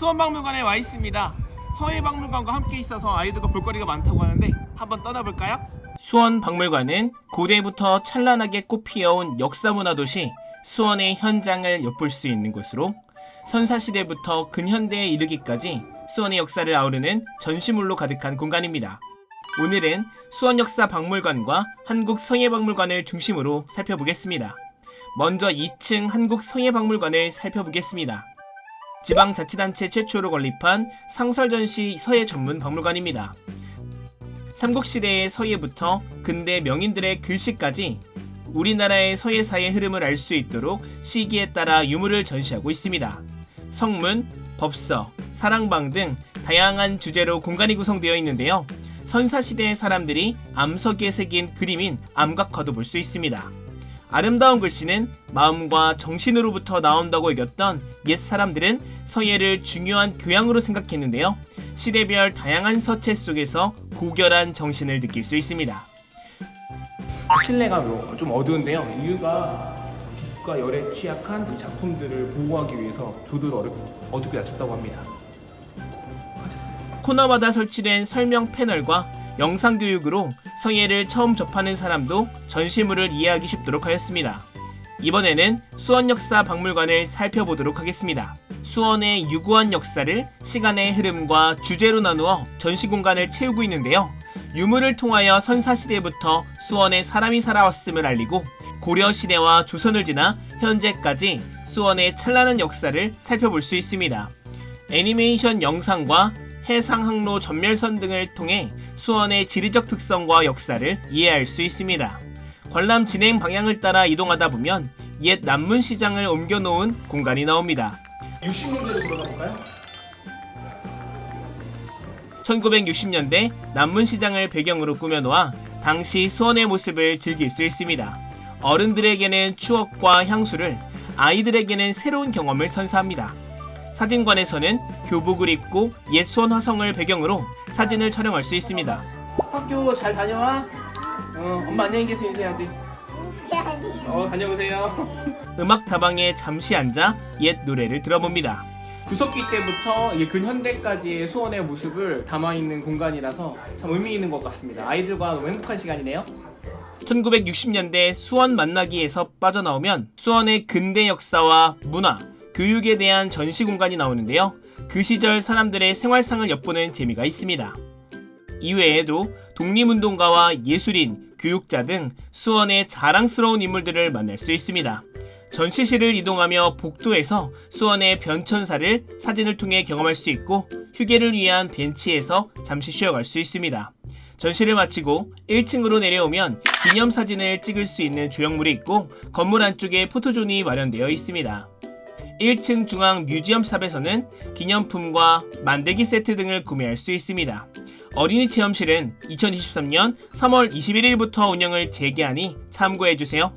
수원박물관에 와 있습니다. 서해박물관과 함께 있어서 아이들과 볼거리가 많다고 하는데 한번 떠나볼까요? 수원박물관은 고대부터 찬란하게 꽃피어온 역사문화 도시 수원의 현장을 엿볼 수 있는 곳으로 선사시대부터 근현대에 이르기까지 수원의 역사를 아우르는 전시물로 가득한 공간입니다. 오늘은 수원역사박물관과 한국성해박물관을 중심으로 살펴보겠습니다. 먼저 2층 한국성해박물관을 살펴보겠습니다. 지방자치단체 최초로 건립한 상설전시 서예 전문 박물관입니다. 삼국시대의 서예부터 근대 명인들의 글씨까지 우리나라의 서예사의 흐름을 알 수 있도록 시기에 따라 유물을 전시하고 있습니다. 성문, 법서, 사랑방 등 다양한 주제로 공간이 구성되어 있는데요. 선사시대의 사람들이 암석에 새긴 그림인 암각화도 볼 수 있습니다. 아름다운 글씨는 마음과 정신으로부터 나온다고 여겼던 옛 사람들은 서예를 중요한 교양으로 생각했는데요. 시대별 다양한 서체 속에서 고결한 정신을 느낄 수 있습니다. 실내가 좀 어두운데요. 이유가 빛과 열에 취약한 이 작품들을 보호하기 위해서 조도를 어둡, 어둡게 낮췄다고 합니다. 코너마다 설치된 설명 패널과 영상 교육으로 성예를 처음 접하는 사람도 전시물을 이해하기 쉽도록 하였습니다. 이번에는 수원 역사 박물관을 살펴보도록 하겠습니다. 수원의 유구한 역사를 시간의 흐름과 주제로 나누어 전시 공간을 채우고 있는데요. 유물을 통하여 선사시대부터 수원에 사람이 살아왔음을 알리고 고려시대와 조선을 지나 현재까지 수원의 찬란한 역사를 살펴볼 수 있습니다. 애니메이션 영상과 해상 항로 전멸선 등을 통해 수원의 지리적 특성과 역사를 이해할 수 있습니다. 관람 진행 방향을 따라 이동하다 보면 옛 남문 시장을 옮겨 놓은 공간이 나옵니다. 60년대로 들어가 볼까요? 1960년대 남문 시장을 배경으로 꾸며놓아 당시 수원의 모습을 즐길 수 있습니다. 어른들에게는 추억과 향수를, 아이들에게는 새로운 경험을 선사합니다. 사진관에서는 교복을 입고 옛 수원 화성을 배경으로 사진을 촬영할 수 있습니다. 학교 잘 다녀와. 어, 엄마 안녕히 계세요 해야 돼. 어, 다녀오세요. 음악 다방에 잠시 앉아 옛 노래를 들어봅니다. 구석기 때부터 근현대까지의 수원의 모습을 담아 있는 공간이라서 참 의미 있는 것 같습니다. 아이들과 너무 행복한 시간이네요. 1960년대 수원 만나기에서 빠져나오면 수원의 근대 역사와 문화, 교육에 대한 전시 공간이 나오는데요. 그 시절 사람들의 생활상을 엿보는 재미가 있습니다. 이외에도 독립운동가와 예술인, 교육자 등 수원의 자랑스러운 인물들을 만날 수 있습니다. 전시실을 이동하며 복도에서 수원의 변천사를 사진을 통해 경험할 수 있고 휴게를 위한 벤치에서 잠시 쉬어갈 수 있습니다. 전시를 마치고 1층으로 내려오면 기념사진을 찍을 수 있는 조형물이 있고 건물 안쪽에 포토존이 마련되어 있습니다. 1층 중앙 뮤지엄 샵에서는 기념품과 만들기 세트 등을 구매할 수 있습니다. 어린이 체험실은 2023년 3월 21일부터 운영을 재개하니 참고해주세요.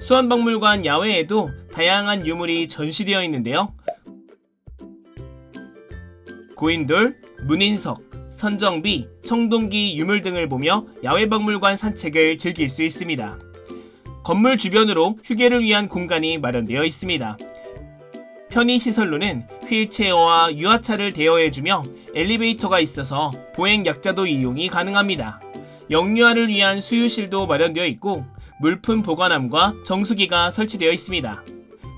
수원박물관 야외에도 다양한 유물이 전시되어 있는데요. 고인돌, 문인석, 선정비, 청동기 유물 등을 보며 야외박물관 산책을 즐길 수 있습니다. 건물 주변으로 휴게를 위한 공간이 마련되어 있습니다. 편의시설로는 휠체어와 유아차를 대여해주며 엘리베이터가 있어서 보행 약자도 이용이 가능합니다. 영유아를 위한 수유실도 마련되어 있고 물품 보관함과 정수기가 설치되어 있습니다.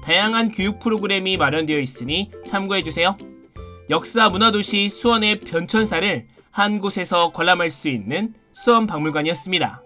다양한 교육 프로그램이 마련되어 있으니 참고해주세요. 역사 문화도시 수원의 변천사를 한 곳에서 관람할 수 있는 수원 박물관이었습니다.